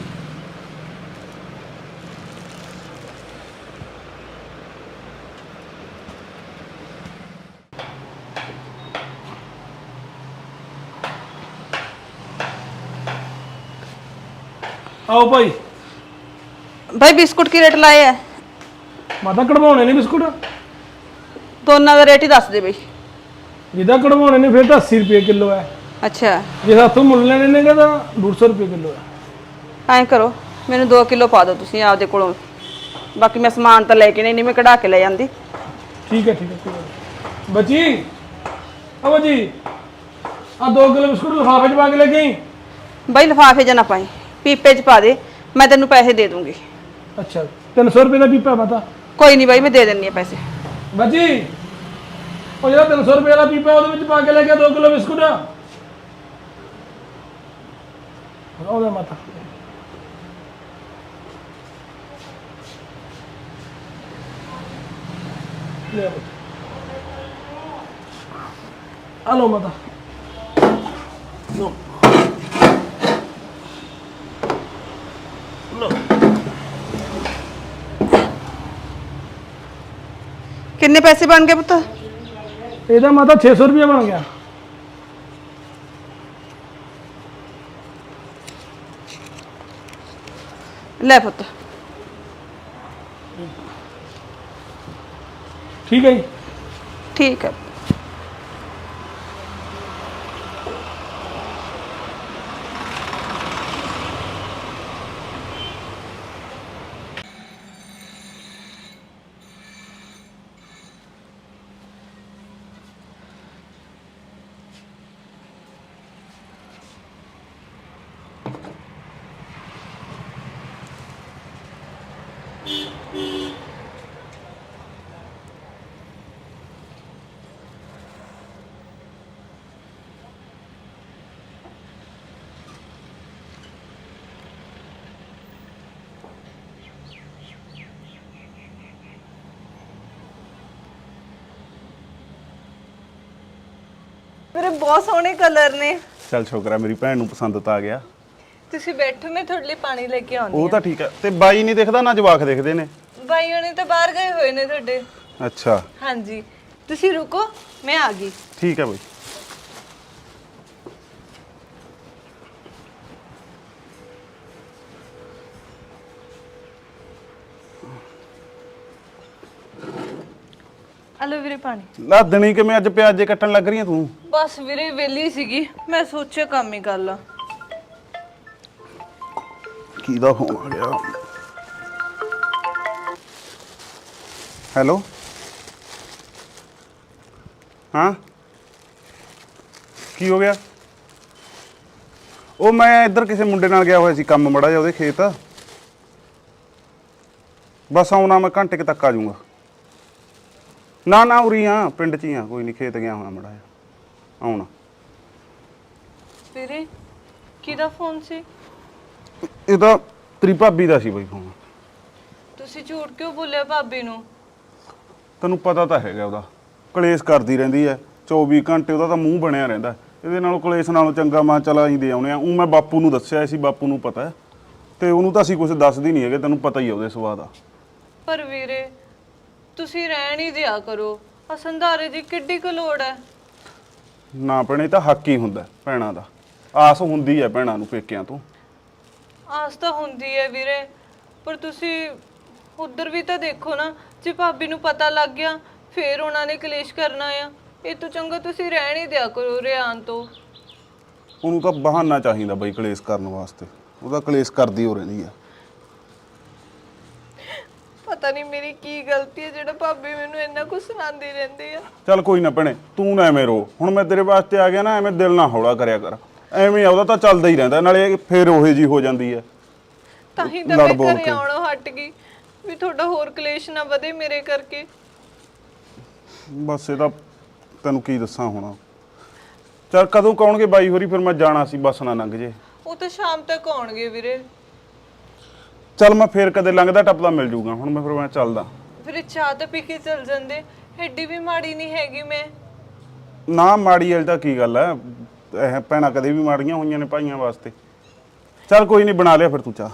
ਆਓ ਭਾਈ। ਭਾਈ ਬਿਸਕੁਟ ਕੀ ਰੇਟ ਲਾਏ ਆ ਮਾਤਾ ਕਢਵਾਉਣੇ ਨੇ ਬਿਸਕੁਟ। ਦੋਨਾਂ ਦਾ ਰੇਟ ਹੀ ਦੱਸ ਦੇ ਬਈ। ਜਿਹਦਾ ਕਢਵਾਉਣੇ ਨੇ ਫਿਰ ਤਾਂ 80 ਰੁਪਏ ਕਿਲੋ ਹੈ ਅੱਛਾ। ਜੇ ਸਾਥੋਂ ਮੁੱਲ ਲੈਣੇ ਨੇ ਤਾਂ 150 ਰੁਪਏ ਕਿਲੋ ਹੈ ਐਂ ਕਰੋ ਮੈਨੂੰ 2 ਕਿਲੋ ਪਾ ਦਿਓ ਤੁਸੀਂ ਆਪਦੇ ਕੋਲੋਂ। ਬਾਕੀ ਮੈਂ ਸਮਾਨ ਤਾਂ ਲੈ ਕੇ ਨਹੀਂ ਨਹੀਂ ਮੈਂ ਕਢਾ ਕੇ ਲੈ ਜਾਂਦੀ। ਠੀਕ ਹੈ ਠੀਕ ਹੈ ਕੋਈ ਗੱਲ ਨਹੀਂ। ਬੱਚੀ ਆ ਬੱਚੀ ਆ 2 ਕਿਲੋ ਬਿਸਕੁਟ ਲਿਫਾਫੇ 'ਚ ਪਾ ਕੇ ਲੈ ਆਈ? ਬਾਈ ਲਫਾਫੇ ਨਾ ਪਾਈ ਪੀਪੇ 'ਚ ਪਾ ਦੇ ਮੈਂ ਤੈਨੂੰ ਪੈਸੇ ਦੇ ਦੂੰਗੀ। ਅੱਛਾ 300 ਰੁਪਏ ਦਾ ਪੀਪਾ ਮਾਤਾ ਕੋਈ ਨਹੀਂ ਬਾਈ ਮੈਂ ਦੇ ਦਿੰਨੀ ਆ ਪੈਸੇ। ਬੱਜੀ ਉਹ ਜਿਹੜਾ 300 ਰੁਪਏ ਵਾਲਾ ਪੀਪਾ ਉਹਦੇ ਵਿੱਚ ਪਾ ਕੇ ਲੈ ਕੇ 2 ਕਿਲੋ ਬਿਸਕੁਟ। ਉਹਦਾ ਮਾਤਾ ਲੈ ਬਈ ਹਲੋ ਮਾਤਾ ਲੋ ਲੋ ਕਿੰਨੇ ਪੈਸੇ ਬਣ ਗਏ ਪੁੱਤ ਇਹਦਾ ਮਾਤਾ 600 ਰੁਪਏ ਬਣ ਗਿਆ ਲੈ ਪੁੱਤ। ਠੀਕ ਹੈ ਜੀ। ਠੀਕ ਹੈ। ਮੇਰੇ ਬਹੁਤ ਸੋਹਣੇ ਕਲਰ ਨੇ। ਚੱਲ ਛੋਕਰਾ ਮੇਰੀ ਭੈਣ ਨੂੰ ਪਸੰਦ ਤਾਂ ਆ ਗਿਆ। ਤੁਸੀਂ ਬੈਠੋ ਮੈਂ ਤੁਹਾਡੇ ਲਈ ਪਾਣੀ ਲੈ ਕੇ ਆਉਂਦੀ ਉਹ ਤਾਂ ਠੀਕ ਹੈ। ਤੇ ਬਾਈ ਨਹੀਂ ਦਿਖਦਾ ਨਾ ਜਵਾਕ ਦਿਖਦੇ ਨੇ? ਬਾਈ ਹੋਣੇ ਤਾਂ ਬਾਹਰ ਗਏ ਹੋਏ ਨੇ ਤੁਹਾਡੇ। ਅੱਛਾ। ਹਾਂਜੀ। ਤੁਸੀਂ ਰੁਕੋ ਮੈਂ ਆ ਗਈ। ਠੀਕ ਹੈ ਬਾਈ। ਹਲੋ ਵੀਰੇ ਪਾਣੀ। ਲੱਦਣੀ ਕਿਵੇਂ ਅੱਜ ਪਿਆਜੇ ਕੱਟਣ ਲੱਗ ਰਹੀਆਂ ਤੂੰ? ਬਸ ਵੀਰੇ ਵਿਹਲੀ ਸੀਗੀ। ਮੈਂ ਸੋਚਿਆ ਕੰਮ ਹੀ ਕਰ ਲਾਂ। ਕਿਹਦਾ ਫੋਨ ਆ ਗਿਆ ਹੈਲੋ? ਹਾਂ? ਕੀ ਹੋ ਗਿਆ? ਉਹ ਮੈਂ ਇੱਧਰ ਕਿਸੇ ਮੁੰਡੇ ਨਾਲ ਗਿਆ ਹੋਇਆ ਸੀ, ਕੰਮ ਮੜਾ ਜਾ ਉਹਦੇ ਖੇਤ। ਬਸ ਆਉਣਾ ਮੈਂ ਘੰਟੇ ਕੁ ਤੱਕ ਆ ਜਾਊਂਗਾ। ਨਾ ਨਾ, ਉਰੀ ਆ, ਪਿੰਡ 'ਚ ਹੀ ਆ, ਕੋਈ ਨਹੀਂ, ਖੇਤ ਗਿਆ ਹੋਇਆ ਮੜਾ ਆਉਣਾ। ਵੀਰੇ, ਕਿਹਦਾ ਫੋਨ ਸੀ? ਇਹ ਤਾਂ ਤੇਰੀ ਭਾਬੀ ਦਾ ਸੀ ਬਈ ਫੋਨ ਤੁਸੀਂ ਝੂਠ ਕਿਉਂ ਬੋਲਿਆ ਭਾਬੀ ਨੂੰ? ਤੈਨੂੰ ਪਤਾ ਤਾਂ ਹੈਗਾ ਉਹਦਾ। ਕਲੇਸ਼ ਕਰਦੀ ਰਹਿੰਦੀ ਐ। 24 ਘੰਟੇ ਉਹਦਾ ਤਾਂ ਮੂੰਹ ਬਣਿਆ ਰਹਿੰਦਾ। ਇਹਦੇ ਨਾਲੋਂ ਕਲੇਸ਼ ਨਾਲੋਂ ਚੰਗਾ ਮਾਂ ਚਲਾ ਹੀ ਦੇ ਆਉਣੇ ਆ। ਉਹ ਮੈਂ ਬਾਪੂ ਨੂੰ ਦੱਸਿਆ ਸੀ ਬਾਪੂ ਨੂੰ ਪਤਾ ਹੈ ਤੇ ਉਹਨੂੰ ਤਾਂ ਅਸੀਂ ਕੁਝ ਦੱਸਦੀ ਨਹੀਂ ਹੈਗੇ ਤੈਨੂੰ ਪਤਾ ਹੀ ਆ ਉਹਦੇ ਸੁਭਾਅ ਦਾ। ਪਰ ਵੀਰੇ ਤੁਸੀਂ ਰਹਿਣ ਹੀ ਦਿਆ ਕਰੋ। ਆ ਸੰਧਾਰੇ ਦੀ ਕਿੱਡੀ ਕੁ ਲੋੜ ਹੈ ਨਾ ਭੈਣੇ ਤਾਂ ਹੱਕ ਹੀ ਹੁੰਦਾ ਭੈਣਾਂ ਦਾ। ਆਸ ਹੁੰਦੀ ਹੈ ਭੈਣਾਂ ਨੂੰ ਪੇਕਿਆਂ ਤੋਂ। ਆਸ ਤਾਂ ਹੁੰਦੀ ਹੈ ਵੀਰੇ ਪਰ ਤੁਸੀਂ ਉਧਰ ਵੀ ਤਾਂ ਦੇਖੋ ਨਾ ਜੇ ਭਾਬੀ ਨੂੰ ਪਤਾ ਲੱਗ ਗਿਆ ਫੇਰ ਉਹਨਾਂ ਨੇ ਕਲੇਸ਼ ਕਰਨਾ ਆ। ਇਹ ਤੋਂ ਚੰਗਾ ਤੁਸੀਂ ਰਹਿਣ ਹੀ ਦਿਆ ਕਰੋ ਰਿਆਨ ਤੋਂ। ਉਹਨੂੰ ਤਾਂ ਬਹਾਨਾ ਚਾਹੀਦਾ ਬਈ ਕਲੇਸ਼ ਕਰਨ ਵਾਸਤੇ। ਉਹਦਾ ਕਲੇਸ਼ ਕਰਦੀ ਹੋ ਰਹਿੰਦੀ ਆ। ਪਤਾ ਨਹੀਂ ਮੇਰੀ ਕੀ ਗਲਤੀ ਹੈ ਜਿਹੜਾ ਭਾਬੀ ਮੈਨੂੰ ਇੰਨਾ ਕੁਝ ਸੁਣਾਉਂਦੀ ਰਹਿੰਦੀ ਆ। ਚੱਲ ਕੋਈ ਨਾ ਭੈਣੇ ਤੂੰ ਨਾ ਐਵੇਂ ਰੋ। ਹੁਣ ਮੈਂ ਤੇਰੇ ਵਾਸਤੇ ਆ ਗਿਆ ਨਾ ਐਵੇਂ ਦਿਲ ਨਾ ਹੌਲਾ ਕਰਿਆ ਕਰ। ਐਵੇਂ ਉਹਦਾ ਤਾਂ ਚੱਲਦਾ ਹੀ ਰਹਿੰਦਾ ਨਾਲੇ ਇਹ ਫੇਰ ਉਹੇ ਜੀ ਹੋ ਜਾਂਦੀ ਹੈ ਤਾਂ ਹੀ ਤਾਂ ਲੜ ਮੈਂ ਬੋਲ ਘਰੇ ਕੇ। ਆਉਣੋਂ ਹਟ ਗਈ ਵੀ ਤੁਹਾਡਾ ਹੋਰ ਕਲੇਸ਼ ਨਾ ਵਧੇ ਮੇਰੇ ਕਰਕੇ। ਬਸ ਇਹ ਤਾਂ ਤੈਨੂੰ ਕੀ ਦੱਸਾਂ ਹੁਣ। ਚੱਲ ਕਦੋਂ ਕਹਣਗੇ ਬਾਈ ਹੋਰੀ ਫਿਰ ਮੈਂ ਜਾਣਾ ਸੀ ਬੱਸ ਨਾ ਲੰਘ ਜੇ। ਉਹ ਤਾਂ ਸ਼ਾਮ ਤੱਕ ਆਉਣਗੇ ਵੀਰੇ। ਚੱਲ ਮੈਂ ਫੇਰ ਕਦੇ ਲੰਘਦਾ ਟੱਪਦਾ ਮਿਲ ਜੂਗਾ ਹੁਣ ਮੈਂ ਫਿਰ ਮੈਂ ਚੱਲਦਾ। ਫਿਰ ਚਾਹ ਤਾਂ ਪੀ ਕੇ ਚੱਲ ਜਾਂਦੇ ਐਡੀ ਵੀ ਮਾੜੀ ਨਹੀਂ ਹੈਗੀ ਮੈਂ। ਨਾ ਮਾੜੀ ਵਾਲੀ ਤਾਂ ਕੀ ਗੱਲ ਇਹ ਭੈਣਾਂ ਕਦੇ ਵੀ ਮਾੜੀਆਂ ਹੋਈਆਂ ਨੇ ਭਾਈਆਂ ਵਾਸਤੇ। ਚੱਲ ਕੋਈ ਨਹੀਂ, ਬਣਾ ਲਿਆ ਫਿਰ ਤੂੰ ਚਾਹ।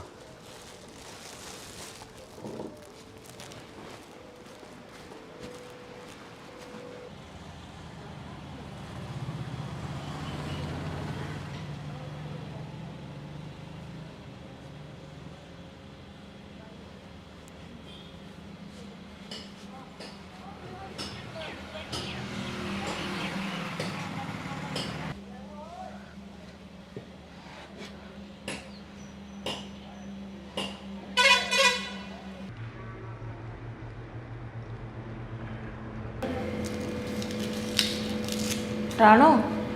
ਰਾਣੋ।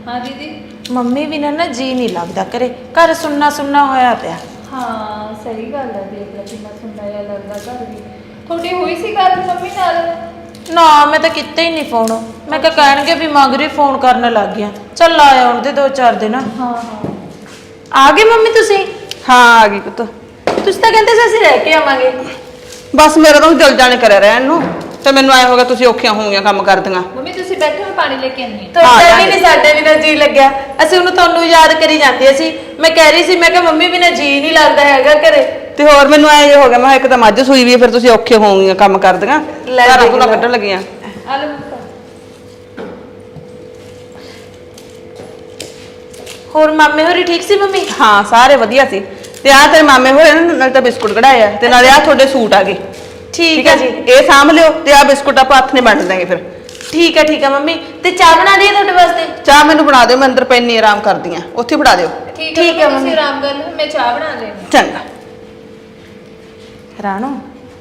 ਹਾਂ ਦੀਦੀ। ਮੰਮੀ ਬਿਨਾਂ ਨਾ ਜੀ ਨਹੀਂ ਲੱਗਦਾ ਕਰੇ ਘਰ ਸੁੰਨਾ ਸੁੰਨਾ ਹੋਇਆ ਪਿਆ। ਹਾਂ ਸਹੀ ਗੱਲ ਹੈ ਦੇਖ ਲੈ ਕਿੰਨਾ ਸੁੰਦਰ ਜਿਹਾ ਲੱਗਦਾ ਘਰ ਵੀ। ਤੁਹਾਡੀ ਹੋਈ ਸੀ ਗੱਲ ਮੰਮੀ ਨਾਲ? ਨਾ ਮੈਂ ਤਾਂ ਕੀਤਾ ਹੀ ਨਹੀਂ ਫੋਨ ਮੈਂ ਕਿਹਾ ਕਹਿਣਗੇ ਵੀ ਮਗਰੀ ਫੋਨ ਕਰਨ ਲੱਗ ਗਿਆ ਚੱਲ ਆ ਆਉਣ ਦੇ ਦੋ ਚਾਰ ਦਿਨ। ਹਾਂ ਹਾਂ। ਆ ਗਏ ਮੰਮੀ ਤੁਸੀਂ? ਹਾਂ ਆ ਗਈ ਪੁੱਤ। ਤੁਸੀਂ ਤਾਂ ਕਹਿੰਦੇ ਸੀ ਅਸੀਂ ਰਹਿ ਕੇ ਆਵਾਂਗੇ। ਬਸ ਮੇਰਾ ਤਾਂ ਜਲ ਜਾਣੇ ਕਰਿਆ ਰਹਿਣ ਨੂੰ। ਤੇ ਮੈਨੂੰ ਐ ਹੋਗਾ ਤੁਸੀਂ ਔਖੀਆਂ ਹੋਣਗੀਆਂ ਕੰਮ ਕਰਦੀਆਂ। ਮੰਮੀ ਤੁਸੀਂ ਬੈਠੋ ਮੈਂ ਪਾਣੀ ਲੈ ਕੇ ਆਉਂਦੀ ਹਾਂ। ਤੁਹਾਡਾ ਵੀ ਨਹੀਂ ਸਾਡੇ ਵੀ ਨਾ ਜੀ ਲੱਗਿਆ। ਅਸੀਂ ਉਹਨੂੰ ਤੁਹਾਨੂੰ ਯਾਦ ਕਰੀ ਜਾਂਦੇ ਸੀ। ਮੈਂ ਕਹਿ ਰਹੀ ਸੀ ਮੈਂ ਕਿਹਾ ਮੰਮੀ ਵੀ ਨਾ ਜੀ ਨਹੀਂ ਲੱਗਦਾ ਹੈਗਾ ਘਰੇ। ਤੇ ਹੋਰ ਮੈਨੂੰ ਐ ਹੋ ਗਿਆ ਮੈਂ ਕਿਹਾ ਇੱਕ ਤਾਂ ਮੱਝ ਸੂਈ ਵੀ ਹੈ, ਫਿਰ ਤੁਸੀਂ ਔਖੇ ਹੋਵੋਗੀਆਂ ਕੰਮ ਕਰਦੀਆਂ। ਲੈ ਘਰਾਂ ਦੇਖ ਤੋਂ ਲੈ। ਕੱਢਣ ਲੱਗੀਆਂ। ਆ ਲਓ ਮੰਮੀ। ਹੋਰ ਮਾਮੇ ਹੋਰੀ ਠੀਕ ਸੀ ਮੰਮੀ? ਹਾਂ ਸਾਰੇ ਵਧੀਆ ਸੀ। ਤੇ ਆ ਤੇਰੇ ਮਾਮੇ ਹੋਏ ਨਾ ਨਾਲ ਤਾਂ ਬਿਸਕੁਟ ਕਢਾਏ ਆ ਤੇ ਨਾਲੇ ਆ ਤੁਹਾਡੇ ਸੂਟ ਆ ਗਏ। ਠੀਕ ਹੈ ਜੀ? ਇਹ ਸਾਂਭ ਲਿਓ ਤੇ ਆ ਬਿਸਕੁਟ ਆਪਾਂ ਹੱਥ ਨੇ ਵੰਡ ਦਾਂਗੇ ਫਿਰ। ਠੀਕ ਹੈ ਠੀਕ ਹੈ ਮੰਮੀ। ਤੇ ਚਾਹ ਬਣਾ ਦਈਏ ਤੁਹਾਡੇ ਵਾਸਤੇ? ਚਾਹ ਮੈਨੂੰ ਬਣਾ ਦਿਓ ਮੈਂ ਅੰਦਰ ਪੈਣੀ ਆਰਾਮ ਕਰਦੀ ਆ। ਉੱਥੇ ਫੜਾ ਦਿਓ। ਠੀਕ ਹੈ ਮੰਮੀ, ਤੁਸੀਂ ਆਰਾਮ ਕਰ ਲਓ ਮੈਂ ਚਾਹ ਬਣਾ ਲੈਣੀ ਚੰਗਾ। ਰਾਣੋ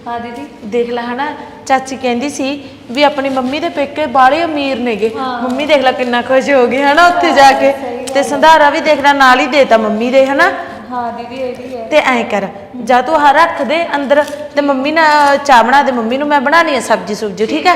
ਹਾਂ ਦੀਦੀ। ਦੇਖ ਲੈ ਹਨਾ ਚਾਚੀ ਕਹਿੰਦੀ ਸੀ ਵੀ ਆਪਣੀ ਮੰਮੀ ਦੇ ਪੇਕੇ ਬਾੜੇ ਅਮੀਰ ਨੇਗੇ। ਮੰਮੀ ਦੇਖ ਲੈ ਕਿੰਨਾ ਖੁਸ਼ ਹੋ ਗਈ ਹਨਾ ਉੱਥੇ ਜਾ ਕੇ। ਤੇ ਸੰਧਾਰਾ ਵੀ ਦੇਖ ਲੈ ਨਾਲ ਹੀ ਦੇਤਾ ਮੰਮੀ ਦੇ ਹਨਾ। ਹਾਂ ਦੀਦੀ ਇਹ ਵੀ ਹੈ। ਤੇ ਐਂ ਕਰ ਜਾ ਤੂੰ ਆਹ ਰੱਖ ਦੇ ਅੰਦਰ ਤੇ ਮੰਮੀ ਨਾਲ ਚਾਹ ਬਣਾ ਦੇ ਮੰਮੀ ਨੂੰ ਮੈਂ ਬਣਾਣੀ ਆ ਸਬਜੀ ਸੁਬਜੀ ਠੀਕ ਹੈ